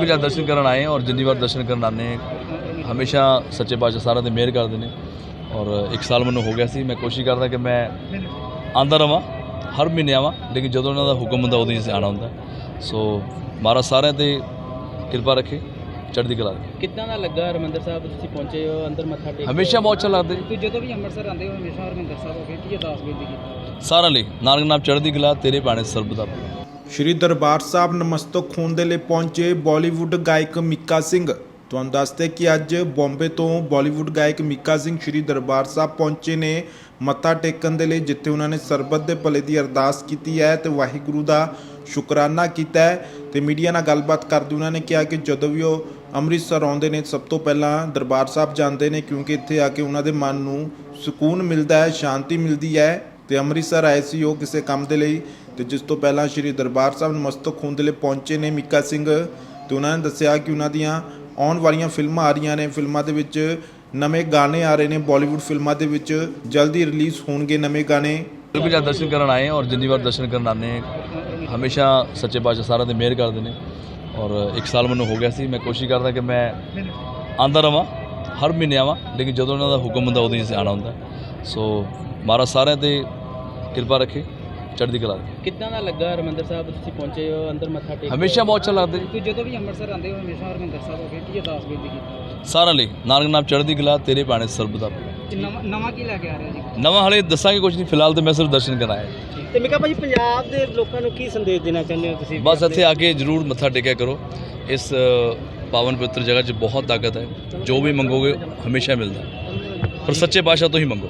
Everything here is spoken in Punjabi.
ਬਿਲਕੁਲ ਜਦ ਦਰਸ਼ਨ ਕਰਨ ਆਏ ਔਰ ਜਿੰਨੀ ਵਾਰ ਦਰਸ਼ਨ ਕਰਨ ਹਾਂ ਹਮੇਸ਼ਾ ਸੱਚੇ ਪਾਤਸ਼ਾਹ ਸਾਰਿਆਂ ਤੇ ਮਿਹਰ ਕਰਦੇ ਨੇ। ਔਰ ਇੱਕ ਸਾਲ ਮੈਨੂੰ ਹੋ ਗਿਆ ਸੀ ਮੈਂ ਕੋਸ਼ਿਸ਼ ਕਰਦਾ ਕਿ ਮੈਂ ਆਂਦਾ ਰਵਾਂ ਹਰ ਮਹੀਨੇ ਆਵਾਂ ਲੇਕਿਨ ਜਦੋਂ ਉਹਨਾਂ ਦਾ ਹੁਕਮ ਹੁੰਦਾ ਉਦੋਂ ਹੀ ਆਉਣਾ ਹੁੰਦਾ। ਸੋ ਮਹਾਰਾਜ ਸਾਰਿਆਂ ਤੇ ਕਿਰਪਾ ਰੱਖੇ ਚੜ੍ਹਦੀ ਕਲਾ ਰੱਖੇ। ਕਿੱਦਾਂ ਦਾ ਲੱਗਾ ਹਰਮੰਦਰ ਸਾਹਿਬ? ਤੁਸੀਂ ਪਹੁੰਚੇ ਹੋ ਅੰਦਰ ਮੱਥਾ ਟੇਕ ਹਮੇਸ਼ਾ ਬਹੁਤ ਅੱਛਾ ਲੱਗਦਾ ਤੁਸੀਂ ਜਦੋਂ ਵੀ ਅੰਮ੍ਰਿਤਸਰ ਆਉਂਦੇ ਹੋ ਹਮੇਸ਼ਾ ਹਰਮੰਦਰ ਸਾਹਿਬ ਹੋ ਕੇ ਕੀ ਅਰਦਾਸ ਬੇਨਤੀ ਕੀਤੀ? ਸਾਰਿਆਂ ਲਈ ਨਾਨਕ ਨਾਮ ਚੜ੍ਹਦੀ ਕਲਾ ਤੇਰੇ ਬਾਣੇ ਸਰਬ ਦਾ। ਸ਼੍ਰੀ ਦਰਬਾਰ ਸਾਹਿਬ ਨਮਸਤਕ ਹੋਣ ਦੇ ਲਈ ਪਹੁੰਚੇ ਬਾਲੀਵੁੱਡ ਗਾਇਕ ਮਿੱਕਾ ਸਿੰਘ। ਤੁਹਾਨੂੰ ਦੱਸਦੇ ਕਿ ਅੱਜ ਬੰਬੇ ਤੋਂ ਬਾਲੀਵੁੱਡ ਗਾਇਕ ਮਿੱਕਾ ਸਿੰਘ ਸ਼੍ਰੀ ਦਰਬਾਰ ਸਾਹਿਬ ਪਹੁੰਚੇ ਨੇ। ਮੱਥਾ ਟੇਕਣ ਦੇ ਲਈ ਜਿੱਥੇ ਉਹਨਾਂ ਨੇ ਸਰਬੱਤ ਦੇ ਭਲੇ ਦੀ ਅਰਦਾਸ ਕੀਤੀ ਹੈ ਤੇ ਵਾਹਿਗੁਰੂ ਦਾ ਸ਼ੁਕਰਾਨਾ ਕੀਤਾ ਹੈ। ਤੇ ਮੀਡੀਆ ਨਾਲ ਗੱਲਬਾਤ ਕਰਦੇ ਉਹਨਾਂ ਨੇ ਕਿਹਾ ਕਿ ਜਦੋਂ ਵੀ ਉਹ ਅੰਮ੍ਰਿਤਸਰ ਆਉਂਦੇ ਨੇ, ਸਭ ਤੋਂ ਪਹਿਲਾਂ ਦਰਬਾਰ ਸਾਹਿਬ ਜਾਂਦੇ ਨੇ ਕਿਉਂਕਿ ਇੱਥੇ ਆ ਕੇ ਉਹਨਾਂ ਦੇ ਮਨ ਨੂੰ ਸਕੂਨ ਮਿਲਦਾ ਹੈ, ਸ਼ਾਂਤੀ ਮਿਲਦੀ ਹੈ ਤੇ ਅੰਮ੍ਰਿਤਸਰ ਆਏ ਸੀ ਉਹ ਕਿਸੇ ਕੰਮ ਦੇ ਲਈ। ਤੇ ਜਿਸ ਤੋਂ ਪਹਿਲਾਂ ਸ਼੍ਰੀ ਦਰਬਾਰ ਸਾਹਿਬ ਨਮਸਤਕ ਹੋਣ ਦੇ ਲਈ ਪਹੁੰਚੇ ਨੇ ਮਿੱਕਾ ਸਿੰਘ ਤੇ ਉਹਨਾਂ ਨੇ ਦੱਸਿਆ ਕਿ ਉਹਨਾਂ ਦੀਆਂ ਆਉਣ ਵਾਲੀਆਂ ਫਿਲਮਾਂ ਆ ਰਹੀਆਂ ਨੇ। ਫਿਲਮਾਂ ਦੇ ਵਿੱਚ ਨਵੇਂ ਗਾਣੇ ਆ ਰਹੇ ਨੇ। ਬਾਲੀਵੁੱਡ ਫਿਲਮਾਂ ਦੇ ਵਿੱਚ ਜਲਦੀ ਰਿਲੀਜ਼ ਹੋਣਗੇ ਨਵੇਂ ਗਾਣੇ। ਬਿਲਕੁਲ ਜਦ ਦਰਸ਼ਨ ਕਰਨ ਆਏ ਔਰ ਜਿੰਨੀ ਵਾਰ ਦਰਸ਼ਨ ਕਰਨ ਆਉਂਦੇ ਹਮੇਸ਼ਾ ਸੱਚੇ ਪਾਤਸ਼ਾਹ ਸਾਰਿਆਂ ਤੇ ਮਿਹਰ ਕਰਦੇ ਨੇ। ਔਰ ਇੱਕ ਸਾਲ ਮੈਨੂੰ ਹੋ ਗਿਆ ਸੀ। ਮੈਂ ਕੋਸ਼ਿਸ਼ ਕਰਦਾ ਕਿ ਮੈਂ ਆਂਦਾ ਰਵਾਂ, ਹਰ ਮਹੀਨੇ ਆਵਾਂ, ਲੇਕਿਨ ਜਦੋਂ ਉਹਨਾਂ ਦਾ ਹੁਕਮ ਹੁੰਦਾ, ਉਦੋਂ ਹੀ ਅਸੀਂ ਆਉਣਾ ਹੁੰਦਾ। ਸੋ ਮਹਾਰਾਜ ਸਾਰਿਆਂ ਤੇ ਕਿਰਪਾ ਰੱਖੇ। ਚੜ੍ਹਦੀ ਕਲਾ ਰੱਖੇ ਕਿੱਦਾਂ ਦਾ ਲੱਗਾ ਹਰਮੰਦਰ ਸਾਹਿਬ? ਤੁਸੀਂ ਪਹੁੰਚੇ ਹੋ ਅੰਦਰ ਮੱਥਾ ਟੇਕ ਹਮੇਸ਼ਾ ਬਹੁਤ ਅੱਛਾ ਲੱਗਦਾ ਜੀ। ਤੁਸੀਂ ਜਦੋਂ ਵੀ ਅੰਮ੍ਰਿਤਸਰ ਆਉਂਦੇ ਹੋ ਹਮੇਸ਼ਾ ਹਰਮੰਦਰ ਸਾਹਿਬ ਹੋ ਕੇ ਕੀ ਅਰਦਾਸ ਬੇਨਤੀ ਕੀਤੀ? ਸਾਰਿਆਂ ਲਈ ਨਾਨਕ ਨਾਮ ਚੜ੍ਹਦੀ ਕਲਾ ਤੇਰੇ ਬਾਣੇ ਸਰਬ ਦਾ ਨਵਾਂ ਨਵਾਂ ਕੀ ਲੈ ਕੇ ਆ ਰਿਹਾ ਜੀ? ਨਵਾਂ ਹਲੇ ਦੱਸਾਂਗੇ ਕੁਝ ਨਹੀਂ ਫਿਲਹਾਲ ਤੇ ਮੈਂ ਸਿਰਫ ਦਰਸ਼ਨ ਜੀ। ਤੇ ਮਿਕਾ ਭਾਜੀ ਪੰਜਾਬ ਦੇ ਲੋਕਾਂ ਨੂੰ ਕੀ ਸੰਦੇਸ਼ ਦੇਣਾ ਚਾਹੁੰਦੇ ਹੋ ਤੁਸੀਂ? ਬਸ ਇੱਥੇ ਆ ਕੇ ਜਰੂਰ ਮੱਥਾ ਟੇਕਿਆ ਕਰੋ। ਇਸ ਪਾਵਨ ਪਵਿੱਤਰ ਜਗ੍ਹਾ 'ਚ ਬਹੁਤ ਤਾਕਤ ਹੈ। ਜੋ ਵੀ ਮੰਗੋਗੇ ਹਮੇਸ਼ਾ ਮਿਲਦਾ। ਹੈ। ਪਰ ਸੱਚੇ ਪਾਤਸ਼ਾਹ ਤੋਂ ਹੀ ਮੰਗੋ।